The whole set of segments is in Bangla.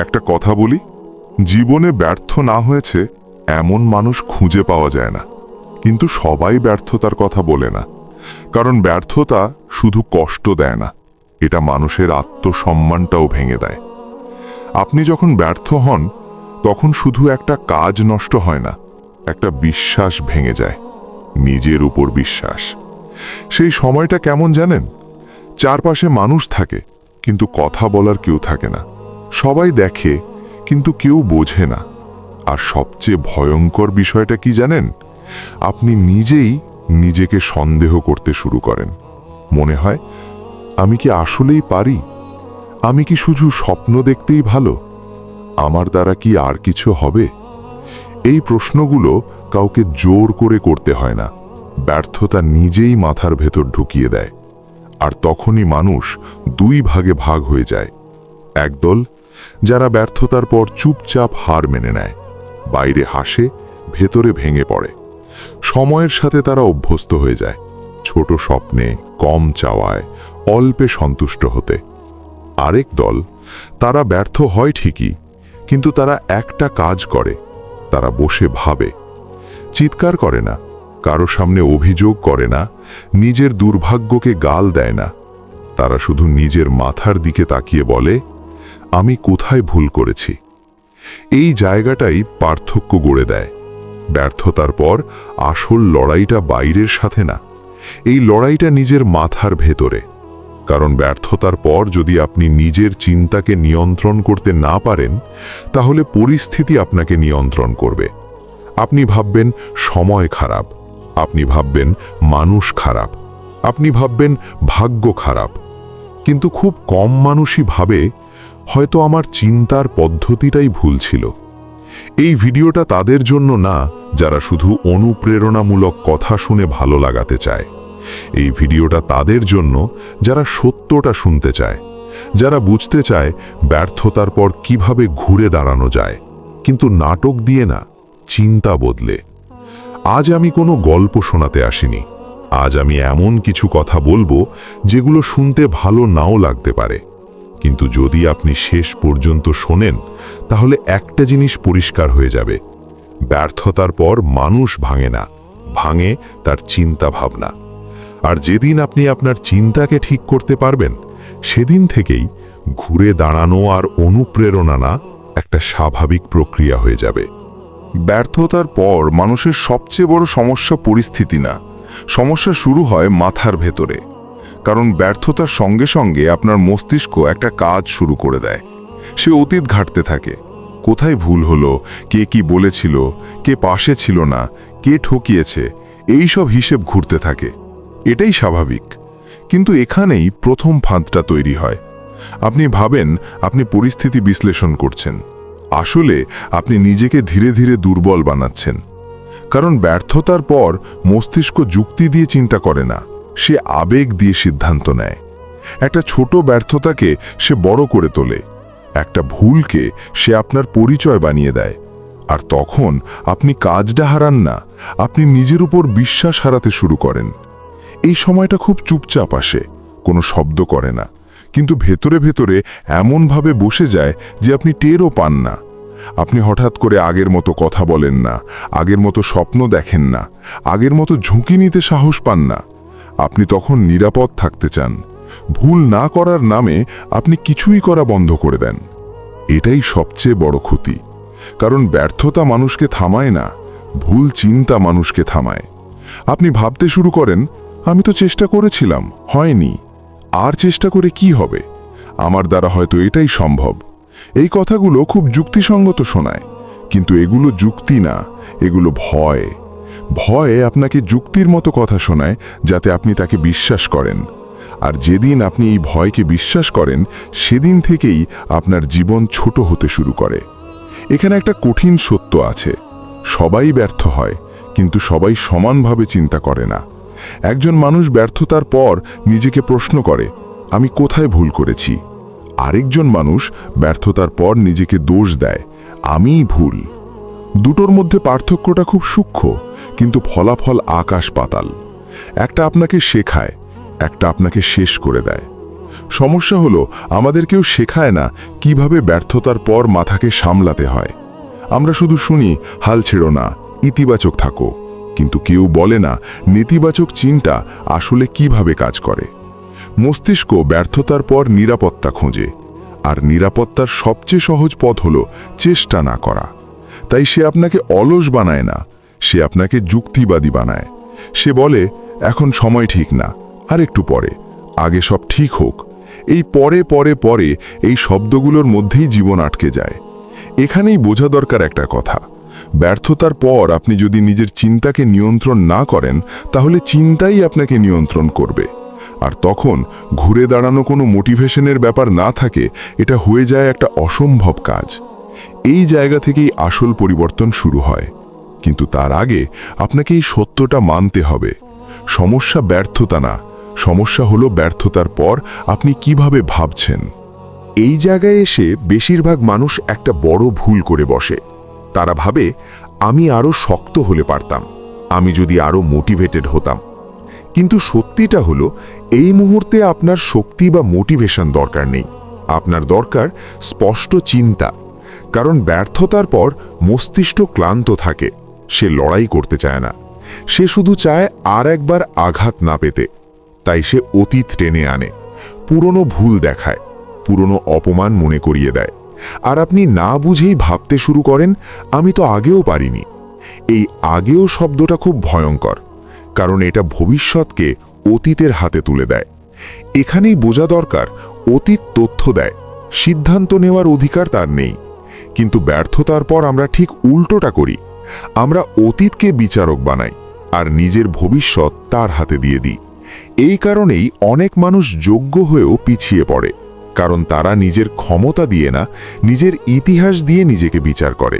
একটা কথা বলি, জীবনে ব্যর্থ না হয়েছে এমন মানুষ খুঁজে পাওয়া যায় না। কিন্তু সবাই ব্যর্থতার কথা বলে না। কারণ ব্যর্থতা শুধু কষ্ট দেয় না, এটা মানুষের আত্মসম্মানটাও ভেঙে দেয়। আপনি যখন ব্যর্থ হন, তখন শুধু একটা কাজ নষ্ট হয় না, একটা বিশ্বাস ভেঙে যায়, নিজের উপর বিশ্বাস। সেই সময়টা কেমন জানেন? চারপাশে মানুষ থাকে, কিন্তু কথা বলার কেউ থাকে না। সবাই দেখে, কিন্তু কেউ বোঝে না। আর সবচেয়ে ভয়ঙ্কর বিষয়টা কি জানেন? আপনি নিজেই নিজেকে সন্দেহ করতে শুরু করেন। মনে হয়, আমি কি আসলেই পারি? আমি কি শুধু স্বপ্ন দেখতেই ভালো? আমার দ্বারা কি আর কিছু হবে? এই প্রশ্নগুলো কাউকে জোর করে করতে হয় না। ব্যর্থতা নিজেই মাথার ভেতর ঢুকিয়ে দেয়। আর তখনই মানুষ দুই ভাগে ভাগ হয়ে যায়। একদল যারা ব্যর্থতার পর চুপচাপ হার মেনে নেয়। বাইরে হাসে, ভেতরে ভেঙে পড়ে। সময়ের সাথে তারা অভ্যস্ত হয়ে যায়। ছোট স্বপ্নে, কম চাওয়ায়, অল্পে সন্তুষ্ট হতে। আরেক দল, তারা ব্যর্থ হয় ঠিকই, কিন্তু তারা একটা কাজ করে, তারা বসে ভাবে। চিৎকার করে না, কারও সামনে অভিযোগ করে না, নিজের দুর্ভাগ্যকে গাল দেয় না। তারা শুধু নিজের মাথার দিকে তাকিয়ে বলে আমি কোথায় ভুল করেছি? এই জায়গাটাই পার্থক্য গড়ে দেয়। ব্যর্থতার পর আসল লড়াইটা বাইরের সাথে না। এই লড়াইটা নিজের মাথার ভেতরে। কারণ ব্যর্থতার পর যদি আপনি নিজের চিন্তাকে নিয়ন্ত্রণ করতে না পারেন, তাহলে পরিস্থিতি আপনাকে নিয়ন্ত্রণ করবে। আপনি ভাববেন সময় খারাপ, আপনি ভাববেন মানুষ খারাপ, আপনি ভাববেন ভাগ্য খারাপ। কিন্তু খুব কম মানুষই ভাবে হয়তো আমার চিন্তার পদ্ধতিটাই ভুল ছিল। এই ভিডিওটা তাদের জন্য না, যারা শুধু অনুপ্রেরণামূলক কথা শুনে ভালো লাগাতে চায়। এই ভিডিওটা তাদের জন্য, যারা সত্যটা শুনতে চায়। যারা বুঝতে চায় ব্যর্থতার পর কীভাবে ঘুরে দাঁড়ানো যায়। কিন্তু নাটক দিয়ে না, চিন্তা বদলে। আজ আমি কোনো গল্প শোনাতে আসিনি। আজ আমি এমন কিছু কথা বলব, যেগুলো শুনতে ভালো নাও লাগতে পারে। কিন্তু যদি আপনি শেষ পর্যন্ত শোনেন, তাহলে একটা জিনিস পরিষ্কার হয়ে যাবে। ব্যর্থতার পর মানুষ ভাঙে না, ভাঙে তার চিন্তা ভাবনা আর যেদিন আপনি আপনার চিন্তাকে ঠিক করতে পারবেন, সেদিন থেকেই ঘুরে দাঁড়ানো আর অনুপ্রেরণা না একটা স্বাভাবিক প্রক্রিয়া হয়ে যাবে। ব্যর্থতার পর মানুষের সবচেয়ে বড় সমস্যা পরিস্থিতি না। সমস্যা শুরু হয় মাথার ভেতরে। কারণ ব্যর্থতার সঙ্গে সঙ্গে আপনার মস্তিষ্ক একটা কাজ শুরু করে দেয়। সে অতীত ঘাটতে থাকে। কোথায় ভুল হলো? কে কি বলেছিল? কে পাশে ছিল না? কে ঠকিয়েছে? এই সব হিসেব ঘুরতে থাকে। এটাই স্বাভাবিক। কিন্তু এখানেই প্রথম ফাঁদটা তৈরি হয়। আপনি ভাবেন, আপনি পরিস্থিতি বিশ্লেষণ করছেন। আসলে আপনি নিজেকে ধীরে ধীরে দুর্বল বানাচ্ছেন। কারণ ব্যর্থতার পর মস্তিষ্ক যুক্তি দিয়ে চিন্তা করে না। সে আবেগ দিয়ে সিদ্ধান্ত নেয়। একটা ছোট ব্যর্থতাকে সে বড় করে তোলে। একটা ভুলকে সে আপনার পরিচয় বানিয়ে দেয়। আর তখন আপনি কাজটা হারান না, আপনি নিজের উপর বিশ্বাস হারাতে শুরু করেন। এই সময়টা খুব চুপচাপ আসে, কোনো শব্দ করে না। কিন্তু ভেতরে ভেতরে এমনভাবে বসে যায় যে আপনি টেরও পান না। আপনি হঠাৎ করে আগের মতো কথা বলেন না, আগের মতো স্বপ্ন দেখেন না, আগের মতো ঝুঁকি নিতে সাহস পান না। আপনি তখন নিরাপদ থাকতে চান। ভুল না করার নামে আপনি কিছুই করা বন্ধ করে দেন। এটাই সবচেয়ে বড় ক্ষতি। কারণ ব্যর্থতা মানুষকে থামায় না, ভুল চিন্তা মানুষকে থামায়। আপনি ভাবতে শুরু করেন, আমি তো চেষ্টা করেছিলাম, হয়নি। আর চেষ্টা করে কি হবে? আমার দ্বারা হয়তো এটাই সম্ভব। এই কথাগুলো খুব যুক্তিসঙ্গত শোনায়, কিন্তু এগুলো যুক্তি না, এগুলো ভয়। ভয়ে আপনাকে যুক্তির মতো কথা শোনায় যাতে আপনি তাকে বিশ্বাস করেন। আর যেদিন আপনি এই ভয়কে বিশ্বাস করেন, সেদিন থেকেই আপনার জীবন ছোট হতে শুরু করে। এখানে একটা কঠিন সত্য আছে। সবাই ব্যর্থ হয়, কিন্তু সবাই সমানভাবে চিন্তা করে না। একজন মানুষ ব্যর্থতার পর নিজেকে প্রশ্ন করে, আমি কোথায় ভুল করেছি? আরেকজন মানুষ ব্যর্থতার পর নিজেকে দোষ দেয়, আমিই ভুল। দুটোর মধ্যে পার্থক্যটা খুব সূক্ষ্ম, কিন্তু ফলাফল আকাশ পাতাল। একটা আপনাকে শেখায়, একটা আপনাকে শেষ করে দেয়। সমস্যা হলো, আমাদের কেউ শেখায় না কীভাবে ব্যর্থতার পর মাথাকে সামলাতে হয়। আমরা শুধু শুনি, হাল ছেড়ো না, ইতিবাচক থাকো। কিন্তু কেউ বলে না, নেতিবাচক চিন্তা আসলে কীভাবে কাজ করে। মস্তিষ্ক ব্যর্থতার পর নিরাপত্তা খোঁজে, আর নিরাপত্তার সবচেয়ে সহজ পথ হলো চেষ্টা না করা। তাই সে আপনাকে অলস বানায় না, সে আপনাকে যুক্তিবাদী বানায়। সে বলে, এখন সময় ঠিক না আর একটু পরে, আগে সব ঠিক হোক। এই পরে পরে পরে এই শব্দগুলোর মধ্যেই জীবন আটকে যায়। এখানেই বোঝা দরকার একটা কথা। ব্যর্থতার পর আপনি যদি নিজের চিন্তাকে নিয়ন্ত্রণ না করেন, তাহলে চিন্তাই আপনাকে নিয়ন্ত্রণ করবে। আর তখন ঘুরে দাঁড়ানো কোনো মোটিভেশনের ব্যাপার না থাকে, এটা হয়ে যায় একটা অসম্ভব কাজ। এই জায়গা থেকেই আসল পরিবর্তন শুরু হয়। কিন্তু তার আগে আপনাকে এই সত্যটা মানতে হবে। সমস্যা ব্যর্থতা না। সমস্যা হলো ব্যর্থতার পর আপনি কীভাবে ভাবছেন। এই জায়গায় এসে বেশিরভাগ মানুষ একটা বড় ভুল করে বসে। তারা ভাবে, আমি আরও শক্ত হলে পারতাম। আমি যদি আরও মোটিভেটেড হতাম। কিন্তু সত্যিটা হলো, এই মুহূর্তে আপনার শক্তি বা মোটিভেশন দরকার নেই। আপনার দরকার স্পষ্ট চিন্তা। কারণ ব্যর্থতার পর মস্তিষ্ক ক্লান্ত থাকে। সে লড়াই করতে চায় না। সে শুধু চায় আর একবার আঘাত না পেতে। তাই সে অতীত টেনে আনে। পুরনো ভুল দেখায়। পুরনো অপমান মনে করিয়ে দেয়। আর আপনি না বুঝেই ভাবতে শুরু করেন, আমি তো আগেও পারিনি। এই আগেও শব্দটা খুব ভয়ঙ্কর, কারণ এটা ভবিষ্যৎকে অতীতের হাতে তুলে দেয়। এখানেই বোঝা দরকার, অতীত তথ্য দেয়। সিদ্ধান্ত নেওয়ার অধিকার তার নেই। কিন্তু ব্যর্থতার পর আমরা ঠিক উল্টোটা করি। আমরা অতীতকে বিচারক বানাই, আর নিজের ভবিষ্যৎ তার হাতে দিয়ে দিই। এই কারণেই অনেক মানুষ যোগ্য হয়েও পিছিয়ে পড়ে, কারণ তারা নিজের ক্ষমতা দিয়ে না, নিজের ইতিহাস দিয়ে নিজেকে বিচার করে।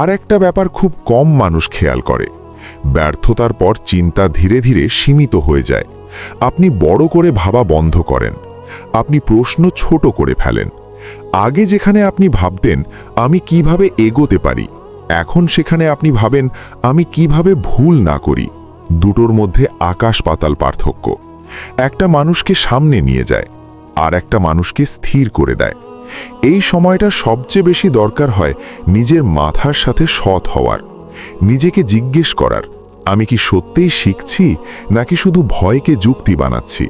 আর একটা ব্যাপার খুব কম মানুষ খেয়াল করে, ব্যর্থতার পর চিন্তা ধীরে ধীরে সীমিত হয়ে যায়। আপনি বড় করে ভাবা বন্ধ করেন, আপনি প্রশ্ন ছোট করে ফেলেন আগে যেখানে আপনি ভাবতেন আমি কীভাবে এগোতে পারি, এখন সেখানে আপনি ভাবেন আমি কীভাবে ভুল না করি, দুটোর মধ্যে আকাশ পাতাল পার্থক্য। একটা মানুষকে সামনে নিয়ে যায়, আর একটা মানুষকে স্থির করে দেয়। এই সময়টা সবচেয়ে বেশি দরকার হয় নিজের মাথার সাথে সৎ হওয়ার, নিজেকে জিজ্ঞেস করার, আমি কি সত্যিই শিখছি নাকি শুধু ভয়কে যুক্তি বানাচ্ছি?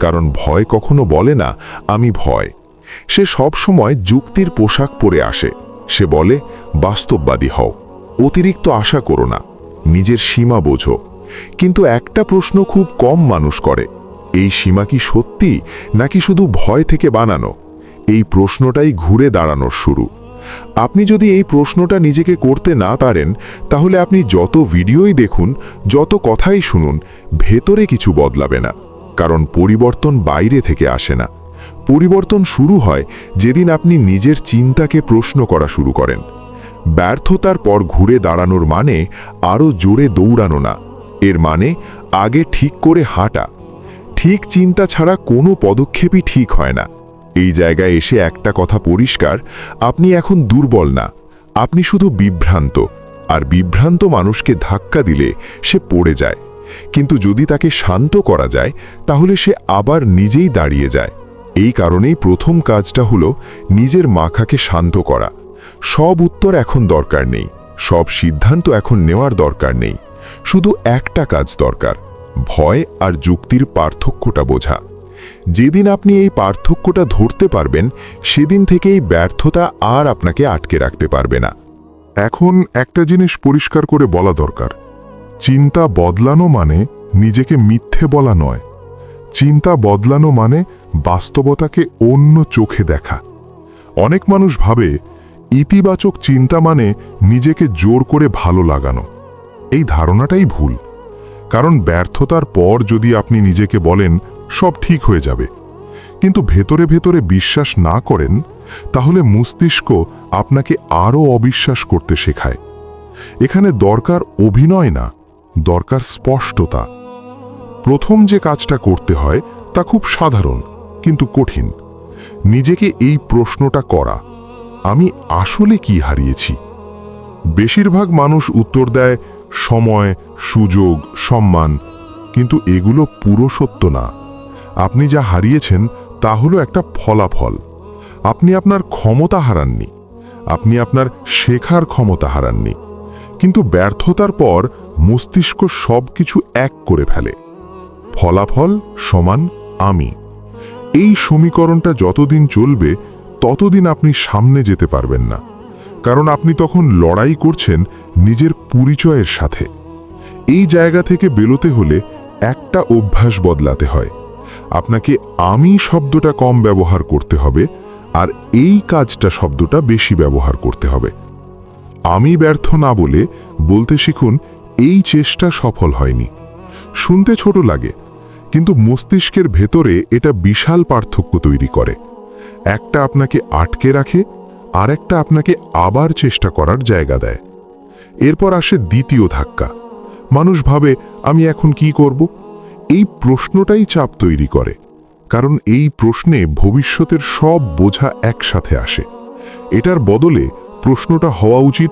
কারণ ভয় কখনো বলে না, আমি ভয়। সে সব সময় যুক্তির পোশাক পরে আসে। সে বলে, বাস্তববাদী হও। অতিরিক্ত আশা করো না। নিজের সীমা বোঝো। কিন্তু একটা প্রশ্ন খুব কম মানুষ করে। এই সীমা কি সত্যি, নাকি শুধু ভয় থেকে বানানো? এই প্রশ্নটাই ঘুরে দাঁড়ানোর শুরু। আপনি যদি এই প্রশ্নটা নিজেকে করতে না পারেন, তাহলে আপনি যত ভিডিওই দেখুন, যত কথাই শুনুন, ভেতরে কিছু বদলাবে না। কারণ পরিবর্তন বাইরে থেকে আসে না। পরিবর্তন শুরু হয় যেদিন আপনি নিজের চিন্তাকে প্রশ্ন করা শুরু করেন। ব্যর্থতার পর ঘুরে দাঁড়ানোর মানে আরও জোরে দৌড়ানো না। এর মানে আগে ঠিক করে হাঁটা। ঠিক চিন্তা ছাড়া কোনো পদক্ষেপই ঠিক হয় না। এই জায়গায় এসে একটা কথা পরিষ্কার, আপনি এখন দুর্বল না। আপনি শুধু বিভ্রান্ত। আর বিভ্রান্ত মানুষকে ধাক্কা দিলে সে পড়ে যায়। কিন্তু যদি তাকে শান্ত করা যায়, তাহলে সে আবার নিজেই দাঁড়িয়ে যায়। এই কারণেই প্রথম কাজটা হলো নিজের মাখাকে শান্ত করা। সব উত্তর এখন দরকার নেই, সব সিদ্ধান্ত এখন নেওয়ার দরকার নেই। শুধু একটা কাজ দরকার, ভয় আর যুক্তির পার্থক্যটা বোঝা। যেদিন আপনি এই পার্থক্যটা ধরতে পারবেন, সেদিন থেকেই ব্যর্থতা আর আপনাকে আটকে রাখতে পারবে না। এখন একটা জিনিস পরিষ্কার করে বলা দরকার, চিন্তা বদলানো মানে নিজেকে মিথ্যে বলা নয়। চিন্তা বদলানো মানে বাস্তবতাকে অন্য চোখে দেখা। অনেক মানুষ ভাবে ইতিবাচক চিন্তা মানে নিজেকে জোর করে ভালো লাগানো। এই ধারণাটাই ভুল। কারণ ব্যর্থতার পর যদি আপনি নিজেকে বলেন, সব ঠিক হয়ে যাবে। কিন্তু ভেতরে ভেতরে বিশ্বাস না করেন, তাহলে মস্তিষ্ক আপনাকে আরও অবিশ্বাস করতে শেখায়। এখানে দরকার অভিনয় না, দরকার স্পষ্টতা। প্রথম যে কাজটা করতে হয় তা খুব সাধারণ, কিন্তু কঠিন। নিজেকে এই প্রশ্নটা করা, আমি আসলে কি হারিয়েছি? বেশিরভাগ মানুষ উত্তর দেয়, সময়, সুযোগ, সম্মান, কিন্তু এগুলো পুরো সত্য না। আপনি যা হারিয়েছেন তা হলো একটা ফলাফল। আপনি আপনার ক্ষমতা হারাননি, আপনি আপনার শেখার ক্ষমতা হারাননি, কিন্তু ব্যর্থতার পর মস্তিষ্ক সব কিছু এক করে ফেলে। ফলাফল সমান আমি। এই সমীকরণটা যতদিন চলবে, ততদিন আপনি সামনে যেতে পারবেন না। কারণ আপনি তখন লড়াই করছেন নিজের পরিচয়ের সাথে। এই জায়গা থেকে বেরোতে হলে একটা অভ্যাস বদলাতে হয়। আপনাকে আমি শব্দটা কম ব্যবহার করতে হবে আর এই কাজটা শব্দটা বেশি ব্যবহার করতে হবে। আমি ব্যর্থ না বলে বলতে শিখুন, এই চেষ্টা সফল হয়নি। শুনতে ছোট লাগে, কিন্তু মস্তিষ্কের ভেতরে এটা বিশাল পার্থক্য তৈরি করে। একটা আপনাকে আটকে রাখে আর একটা আপনাকে আবার চেষ্টা করার জায়গা দেয়। এরপর আসে দ্বিতীয় ধাক্কা। মানুষ ভাবে, আমি এখন কি করব? এই প্রশ্নটাই চাপ তৈরি করে, কারণ এই প্রশ্নে ভবিষ্যতের সব বোঝা একসাথে আসে। এটার বদলে প্রশ্নটা হওয়া উচিত,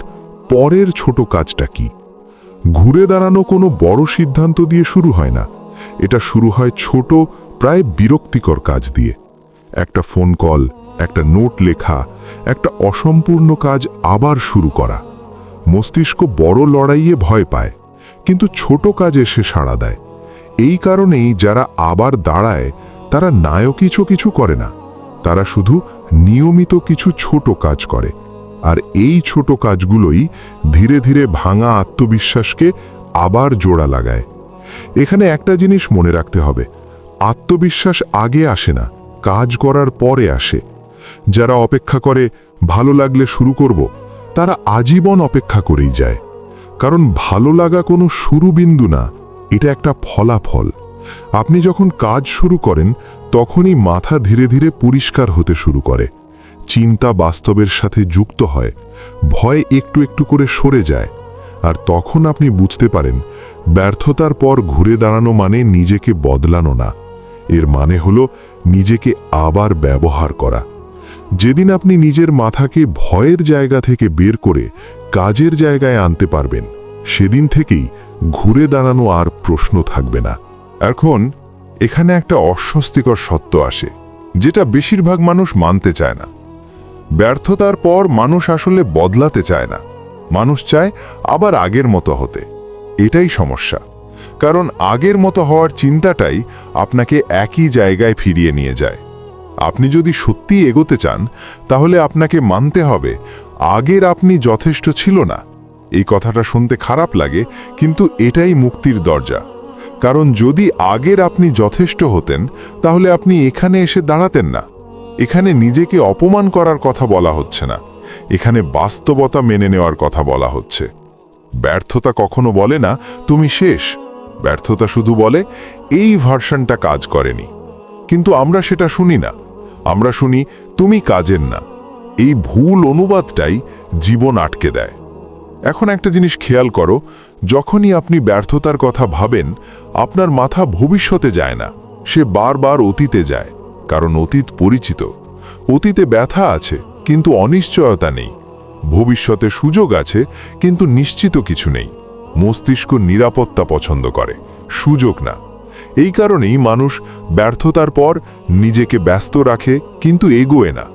পরের ছোট কাজটা কি? ঘুরে দাঁড়ানো কোনো বড় সিদ্ধান্ত দিয়ে শুরু হয় না। এটা শুরু হয় ছোট, প্রায় বিরক্তিকর কাজ দিয়ে। একটা ফোন কল, একটা নোট লেখা, একটা অসম্পূর্ণ কাজ আবার শুরু করা। মস্তিষ্ক বড় লড়াইয়ে ভয় পায়, কিন্তু ছোট কাজে সে সাড়া দেয়। এই কারণেই যারা আবার দাঁড়ায়, তারা নায়কিচো কিছু করে না। তারা শুধু নিয়মিত কিছু ছোট কাজ করে। আর এই ছোট কাজগুলোই ধীরে ধীরে ভাঙা আত্মবিশ্বাসকে আবার জোড়া লাগায়। এখানে একটা জিনিস মনে রাখতে হবে, আত্মবিশ্বাস আগে আসে না, কাজ করার পরে আসে। যারা অপেক্ষা করে ভালো লাগলে শুরু করব, তারা আজীবন অপেক্ষা করেই যায়। কারণ ভালো লাগা কোনো শুরু বিন্দু না, এটা একটা ফলাফল। আপনি যখন কাজ শুরু করেন, তখনই মাথা ধীরে ধীরে পরিষ্কার হতে শুরু করে। চিন্তা বাস্তবের সাথে যুক্ত হয়, ভয় একটু একটু করে সরে যায়, আর তখন আপনি বুঝতে পারেন, ব্যর্থতার পর ঘুরে দাঁড়ানো মানে নিজেকে বদলানো না। এর মানে হলো নিজেকে আবার ব্যবহার করা। যেদিন আপনি নিজের মাথাকে ভয়ের জায়গা থেকে বের করে কাজের জায়গায় আনতে পারবেন, সেদিন থেকেই ঘুরে দাঁড়ানো আর প্রশ্ন থাকবে না। এখন এখানে একটা অস্বস্তিকর সত্য আসে, যেটা বেশিরভাগ মানুষ মানতে চায় না। ব্যর্থতার পর মানুষ আসলে বদলাতে চায় না। মানুষ চায় আবার আগের মতো হতে। এটাই সমস্যা। কারণ আগের মতো হওয়ার চিন্তাটাই আপনাকে একই জায়গায় ফিরিয়ে নিয়ে যায়। আপনি যদি সত্যি এগোতে চান, তাহলে আপনাকে মানতে হবে, আগের আপনি যথেষ্ট ছিল না। এই কথাটা শুনতে খারাপ লাগে, কিন্তু এটাই মুক্তির দরজা। কারণ যদি আগের আপনি যথেষ্ট হতেন, তাহলে আপনি এখানে এসে দাঁড়াতেন না। এখানে নিজেকে অপমান করার কথা বলা হচ্ছে না। এখানে বাস্তবতা মেনে নেওয়ার কথা বলা হচ্ছে। ব্যর্থতা কখনো বলে না, তুমি শেষ। ব্যর্থতা শুধু বলে, এই ভার্সনটা কাজ করেনি। কিন্তু আমরা সেটা শুনি না। আমরা শুনি, তুমি কাজের না। এই ভুল অনুবাদটাই জীবন আটকে দেয়। এখন একটা জিনিস খেয়াল করো, যখনই আপনি ব্যর্থতার কথা ভাবেন, আপনার মাথা ভবিষ্যতে যায় না, সে বারবার অতীতে যায়। কারণ অতীত পরিচিত। অতীতে ব্যথা আছে, কিন্তু অনিশ্চয়তা নেই। ভবিষ্যতে সুযোগ আছে, কিন্তু নিশ্চিত কিছু নেই। মস্তিষ্ক নিরাপত্তা পছন্দ করে, সুযোগ না। এই কারণেই মানুষ ব্যর্থতার পর নিজেকে ব্যস্ত রাখে, কিন্তু এগোয় না।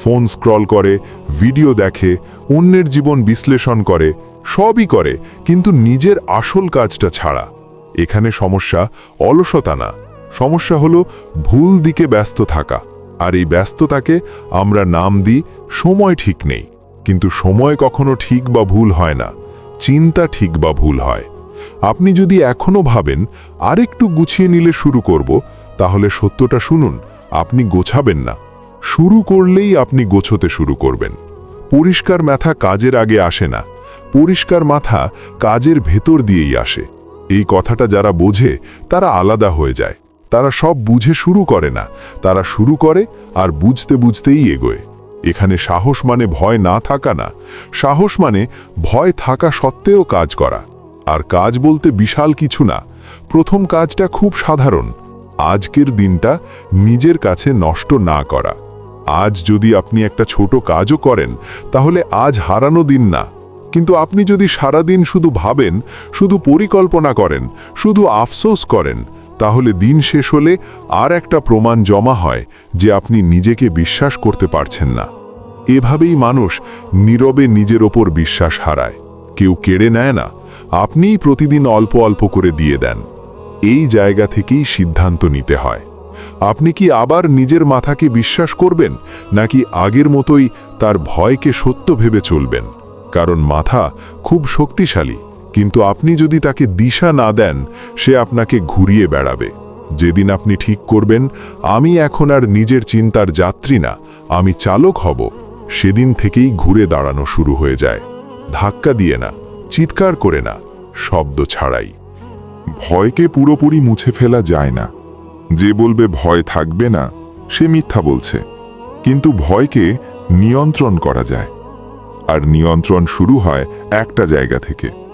ফোন স্ক্রল করে, ভিডিও দেখে, অন্যের জীবন বিশ্লেষণ করে, সবই করে, কিন্তু নিজের আসল কাজটা ছাড়া। এখানে সমস্যা অলসতা না সমস্যা হলো ভুল দিকে ব্যস্ত থাকা। আর এই ব্যস্ততাকে আমরা নাম দিই সময় ঠিক নেই। কিন্তু সময় কখনো ঠিক বা ভুল হয় না, চিন্তা ঠিক বা ভুল হয়। আপনি যদি এখনও ভাবেন আরেকটু গুছিয়ে নিলে শুরু করব, তাহলে সত্যটা শুনুন, আপনি গোছাবেন না। শুরু করলেই আপনি গোছতে শুরু করবেন। পরিষ্কার মাথা কাজের আগে আসে না, পরিষ্কার মাথা কাজের ভেতর দিয়েই আসে। এই কথাটা যারা বোঝে, তারা আলাদা হয়ে যায়। তারা সব বুঝে শুরু করে না। তারা শুরু করে আর বুঝতে বুঝতেই এগোয়। এখানে সাহস মানে ভয় না থাকা না। সাহস মানে ভয় থাকা সত্ত্বেও কাজ করা। আর কাজ বলতে বিশাল কিছু না। প্রথম কাজটা খুব সাধারণ। আজকের দিনটা নিজের কাছে নষ্ট না করা। আজ যদি আপনি একটা ছোট কাজও করেন, তাহলে আজ হারানো দিন না। কিন্তু আপনি যদি সারাদিন শুধু ভাবেন, শুধু পরিকল্পনা করেন, শুধু আফসোস করেন তাহলে দিন শেষ হলে আর একটা প্রমাণ জমা হয় যে আপনি নিজেকে বিশ্বাস করতে পারছেন না। এভাবেই মানুষ নীরবে নিজের ওপর বিশ্বাস হারায়। কেউ কেড়ে নেয় না। আপনিই প্রতিদিন অল্প অল্প করে দিয়ে দেন। এই জায়গা থেকেই সিদ্ধান্ত নিতে হয়। আপনি কি আবার নিজের মাথাকে বিশ্বাস করবেন, নাকি আগের মতোই তার ভয়কে সত্য ভেবে চলবেন? কারণ মাথা খুব শক্তিশালী। কিন্তু আপনি যদি তাকে দিশা না দেন, সে আপনাকে ঘুরিয়ে বেড়াবে। যেদিন আপনি ঠিক করবেন, আমি এখন আর নিজের চিন্তার যাত্রী না, আমি চালক হব। সেদিন থেকেই ঘুরে দাঁড়ানো শুরু হয়ে যায়। ধাক্কা দিয়ে না, চিৎকার করে না, শব্দ ছাড়াই। ভয়কে পুরোপুরি মুছে ফেলা যায় না। যে বলবে ভয় থাকবে না, সে মিথ্যা বলছে। কিন্তু ভয়কে নিয়ন্ত্রণ করা যায়। আর নিয়ন্ত্রণ শুরু হয় একটা জায়গা থেকে।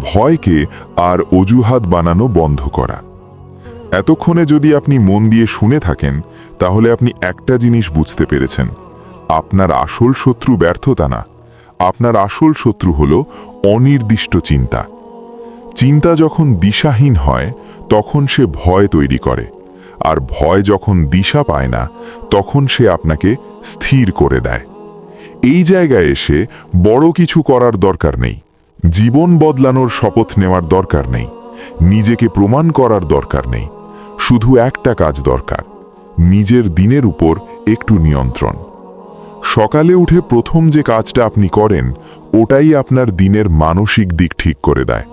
ভয়কে আর অজুহাত বানানো বন্ধ করা। এতক্ষণে যদি আপনি মন দিয়ে শুনে থাকেন, তাহলে আপনি একটা জিনিস বুঝতে পেরেছেন। আপনার আসল শত্রু ব্যর্থতা না। আপনার আসল শত্রু হল অনির্দিষ্ট চিন্তা। চিন্তা যখন দিশাহীন হয়, তখন সে ভয় তৈরি করে। আর ভয় যখন দিশা পায় না, তখন সে আপনাকে স্থির করে দেয়। এই জায়গায় এসে বড় কিছু করার দরকার নেই। জীবন বদলানোর শপথ নেওয়ার দরকার নেই। নিজেকে প্রমাণ করার দরকার নেই। শুধু একটা কাজ দরকার, নিজের দিনের উপর একটু নিয়ন্ত্রণ। সকালে উঠে প্রথম যে কাজটা আপনি করেন, ওটাই আপনার দিনের মানসিক দিক ঠিক করে দেয়।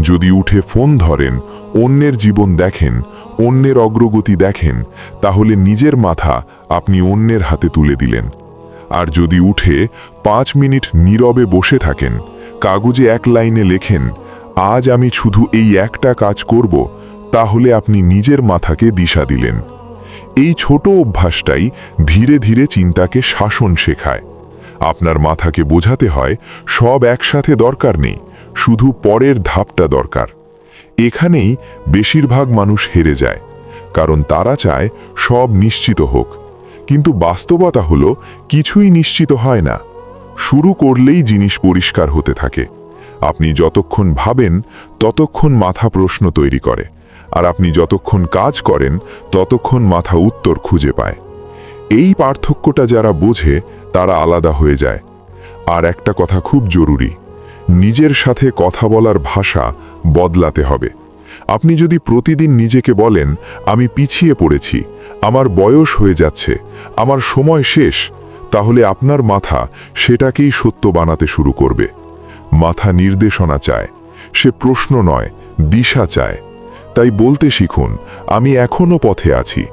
যদি উঠে ফোন ধরেন, অন্যের জীবন দেখেন, অন্যের অগ্রগতি দেখেন, তাহলে নিজের মাথা আপনি অন্যের হাতে তুলে দিলেন। আর যদি উঠে পাঁচ মিনিট নীরবে বসে থাকেন কাগজে এক লাইনে লেখেন, আজ আমি শুধু এই একটা কাজ করব, তাহলে আপনি নিজের মাথাকে দিশা দিলেন। এই ছোট অভ্যাসটাই ধীরে ধীরে চিন্তাকে শাসন শেখায়। আপনার মাথাকে বোঝাতে হয়, সব একসাথে দরকার নেই, শুধু পরের ধাপটা দরকার। এখানেই বেশিরভাগ মানুষ হেরে যায়, কারণ তারা চায় সব নিশ্চিত হোক। কিন্তু বাস্তবতা হলো, কিছুই নিশ্চিত হয় না। শুরু করলেই জিনিস পরিষ্কার হতে থাকে। আপনি যতক্ষণ ভাবেন, ততক্ষণ মাথা প্রশ্ন তৈরি করে। আর আপনি যতক্ষণ কাজ করেন, ততক্ষণ মাথা উত্তর খুঁজে পায়। এই পার্থক্যটা যারা বোঝে, তারা আলাদা হয়ে যায়। আর একটা কথা খুব জরুরি, নিজের সাথে কথা বলার ভাষা বদলাতে হবে। আপনি যদি প্রতিদিন নিজেকে বলেন, আমি পিছিয়ে পড়েছি, আমার বয়স হয়ে যাচ্ছে, আমার সময় শেষ তাহলে আপনার মাথা সেটাকেই সত্য বানাতে শুরু করবে। মাথা নির্দেশনা চায়, সে প্রশ্ন নয়, দিশা চায়। তাই বলতে শিখুন, আমি এখনও পথে আছি,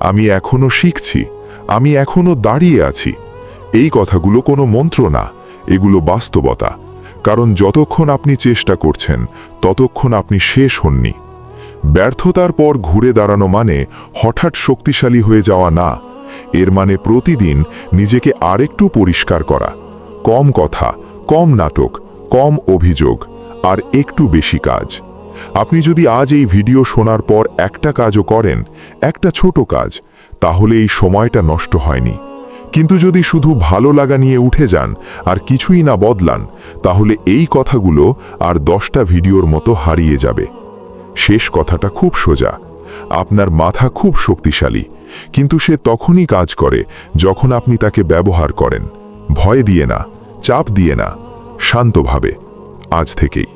আমি এখনও শিখছি, আমি এখনও দাঁড়িয়ে আছি। এই কথাগুলো কোনো মন্ত্র না, এগুলো বাস্তবতা। কারণ যতক্ষণ আপনি চেষ্টা করছেন, ততক্ষণ আপনি শেষ হননি। ব্যর্থতার পর ঘুরে দাঁড়ানো মানে হঠাৎ শক্তিশালী হয়ে যাওয়া না। এর মানে প্রতিদিন নিজেকে আরেকটু পরিষ্কার করা। কম কথা, কম নাটক, কম অভিযোগ, আর একটু বেশি কাজ। আপনি যদি আজ এই ভিডিও শোনার পর একটা কাজও করেন, একটা ছোট কাজ, তাহলে এই সময়টা নষ্ট হয়নি। কিন্তু যদি শুধু ভালো লাগা নিয়ে উঠে যান, আর কিছুই না বদলান, তাহলে এই কথাগুলো আর দশটা ভিডিওর মতো হারিয়ে যাবে। শেষ কথাটা খুব সোজা। আপনার মাথা খুব শক্তিশালী। কিন্তু সে তখনই কাজ করে যখন আপনি তাকে ব্যবহার করেন। ভয় দিয়ে না, চাপ দিয়ে না, শান্তভাবে, আজ থেকেই।